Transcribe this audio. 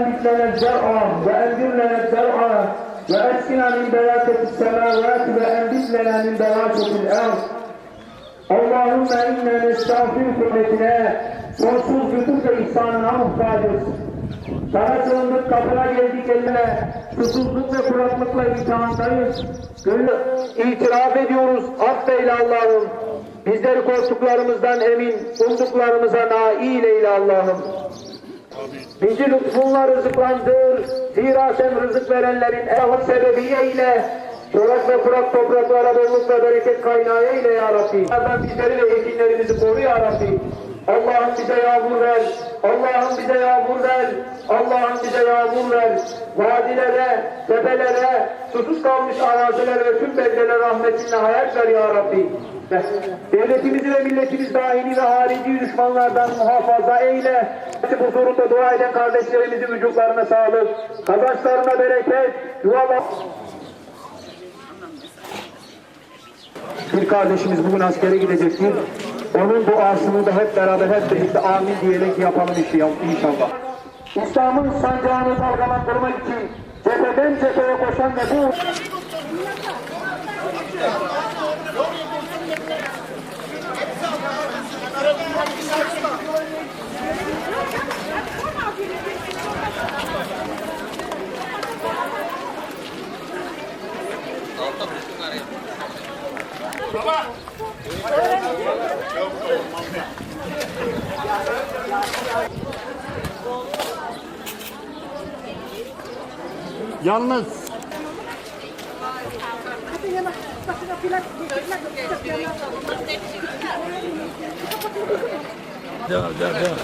أنبت لنا الزرع وأنذر لنا الزرع وأسقنا من بركة السماوات وأنبت لنا من بركة الأرض اللهم إنا نستغفرك رحمتنا sonsuz lütuf ve ihsanına muhtacız. Sana sığındık kapına geldik eline. Susuzluk ve kuraklıkla imtihandayız. Gönlü itiraf ediyoruz. Affeyle Allah'ım. Bizleri korktuklarımızdan emin, umduklarımıza nail eyle Allah'ım. Bizi lütfunla rızıklandır. Zira sen rızık verenlerin ehli sebebi eyle. Çorak ve kurak topraklara bolluk ve bereket kaynağı eyle ya Rabbi. Allah'ım bizleri ve ekinlerimizi koru ya Rabbi. Allah'ım bize yağmur ver. Allah'ım bize yağmur ver. Allah'ım bize yağmur ver. Vadilere, tepelere, susuz kalmış arazilere ve tüm beldelere rahmetinle hayat ver ya Rabbi. Devletimizi ve milletimiz dahili ve harici düşmanlardan muhafaza eyle. Huzurunda dua eden kardeşlerimizin vücutlarına sağlık, kazançlarına bereket, yuvalar... Bir kardeşimiz bugün askere gidecektir. Onun duasını da hep beraber hep birlikte amin diyerek yapalım inşallah. İslam'ın sancağını dalgalandırmak için cepheden cepheye koşan ve bu Yalnız devam devam devam.